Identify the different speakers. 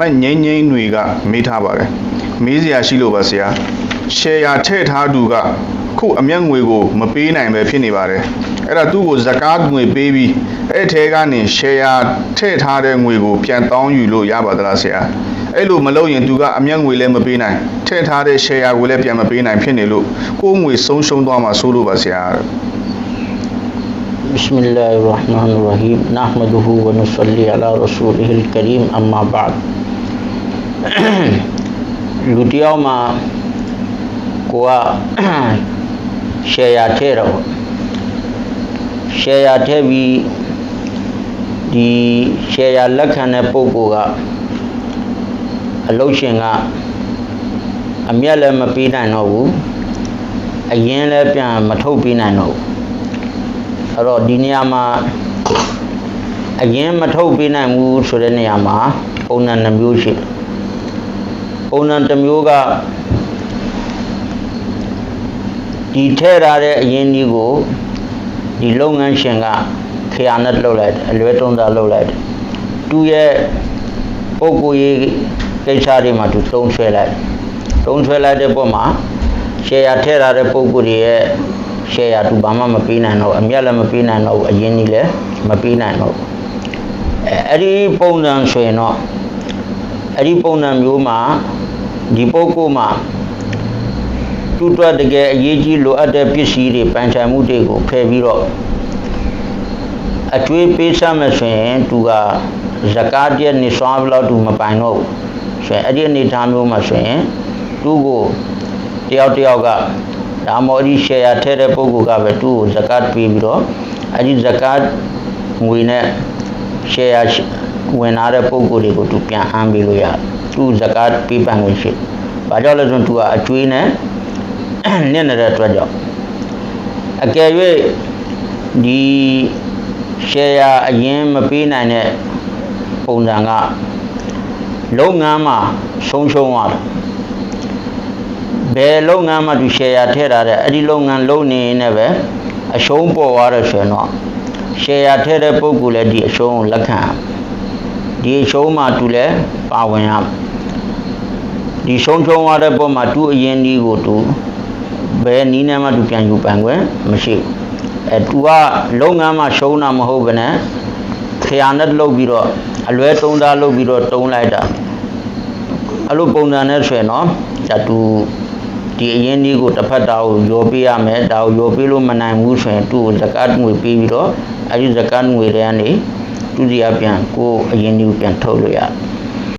Speaker 1: မတ်ငိမ့်ငိမ့်တွေကမေးထားပါတယ်မေးစရာရှိလို့ပါဆရာရှယ်ယာထည့်ထားသူကခုအမျက်ငွေကိုမပေးနိုင်ပဲဖြစ်နေပါတယ်အဲ့ဒါသူ့ကိုဇကာတ်ငွေပေးပြီးအဲ့ထဲကနေရှယ်ယာထည့်ထားတဲ့ငွေကိုပြန်တောင်းယူလို့ရပါသလားဆရာအဲ့လိုမလုပ်ရင်သူကအမျက်ငွေလည်းမပေးနိုင်ထည့်ထားတဲ့ရှယ်ယာကိုလည်းပြန်မပေးနိုင်ဖြစ်နေလို့ကိုယ်ငွေဆုံးရှုံးသွားမှာဆိုလို့ပါဆရာ
Speaker 2: بسم الله الرحمن الرحيم نحمده ونصلي على رسوله الكريم أما بعد လူတယောက်မှာကိုကရှယ်ယာထည့်တော့ရှယ်ယာထည့်ပြီးဒီရှယ်ယာလက်ခံတဲ့ပုံကိုကအလုတ်ရှင်ကအမျက်လည်းမပေးနိုင်တော့ဘူးအရင်လည်းပြန်မထုတ်ပေးနိုင်တော့ဘူးအဲ့တော့ဒီနေရာမှာအရင်မထုတ်ပေးနိုင်ဘူးဆိုတဲ့နေရာမှာပုံစံနှမျိုးရှိတယ် ပုံစံတစ်မျိုးကဒီထဲထားတဲ့အရင်ဒီကိုဒီလုပ်ငန်းရှင်ကခရနတ်လုပ်လိုက်တယ်အလွဲသုံးစားလုပ်လိုက်တယ်သူရဲ့ပုံကိုယ်ရေးကိစ္စတွေမှာသူသုံးဆွဲလိုက်သုံးဆွဲလိုက်တဲ့ပုံမှာရှယ်ယာထည့်ထားတဲ့ပုံကိုယ်ရဲ့ရှယ်ယာသူဘာမှမပေးနိုင်တော့ဘူးအမြတ်လည်းမပေးနိုင်တော့ဘူးအရင်ကြီးလည်းမပေးနိုင်တော့ဘူးအဲအဲ့ဒီပုံစံဆိုရင်တော့ အဲ့ဒီပုံစံမျိုးမှာဒီပုဂ္ဂိုလ်မှာတူတွတ်တကယ်အရေးကြီးလိုအပ်တဲ့ပစ္စည်းတွေပန်ချန်မှုတွေကိုဖယ်ပြီးတော့အကျွေးပေးစမယ်ဆိုရင်သူကဇကာတ်ရဲ့နေစွာဘလောက်သူမပိုင်တော့ဘူးဆိုရင်အဲ့ဒီအနေထားမျိုးမှာဆိုရင်သူ့ကိုတယောက်တယောက်ကဒါမော်ဒီရှယ်ယာထည့်တဲ့ပုဂ္ဂိုလ်ကပဲသူ့ကိုဇကာတ်ပေးပြီးတော့အဲ့ဒီဇကာတ်ငွေနဲ့ရှယ်ယာ ဝင်လာတဲ့ပုဂ္ဂိုလ်တွေကိုသူပြန်အမ်းပေးလို့ရတယ်သူဇကာတ်ပေးပန်ခွင့်ရှိတယ်။ဘာကြောင့်လဲဆိုရင်သူကအကျွေးနဲ့နစ်နေတဲ့အတွက်ကြောင့်အကယ်၍ဒီရှယ်ယာအရင်မပေးနိုင်တဲ့ပုံစံကလုပ်ငန်းမှာဆုံးရှုံးသွားတယ်ဘယ်လုပ်ငန်းမှာသူရှယ်ယာထည့်ထားတဲ့အဲ့ဒီလုပ်ငန်းလုပ်နေရင်လည်းပဲအရှုံးပေါ်သွားတယ်ဆိုရင်တော့ရှယ်ယာထည့်တဲ့ပုဂ္ဂိုလ်လည်းဒီအရှုံးကိုလက်ခံရမယ် ဒီအရှုံးမှာသူလည်းပါဝင်ရမယ်ဒီဆုံးရှုံးသွားတဲ့ပုံမှာသူအရင်ဒီကိုသူဘယ်နည်းနဲ့မှသူပြန်ယူပိုင်ခွင့်မရှိဘူးအဲသူကလုပ်ငန်းမှာရှုံးတာမဟုတ်ဘဲနဲ့ခရနဲ့လုပ်ပြီးတော့အလွဲသုံးသားလုပ်ပြီးတော့တုံးလိုက်တာအဲ့လိုပုံစံနဲ့ဆိုရင်တော့ဒါသူဒီအရင်ဒီကိုတစ်ဖက်တာကိုရောပေးရမယ်ဒါကိုရောပေးလို့မနိုင်ဘူးဆိုရင်သူ့ကိုဇကတ်ငွေပေးပြီးတော့အဲ့ဒီဇကတ်ငွေတွေကနေ သူစီကပြန်ကိုယ်အရင်ဒီကိုပြန်ထုတ်လို့ရတယ်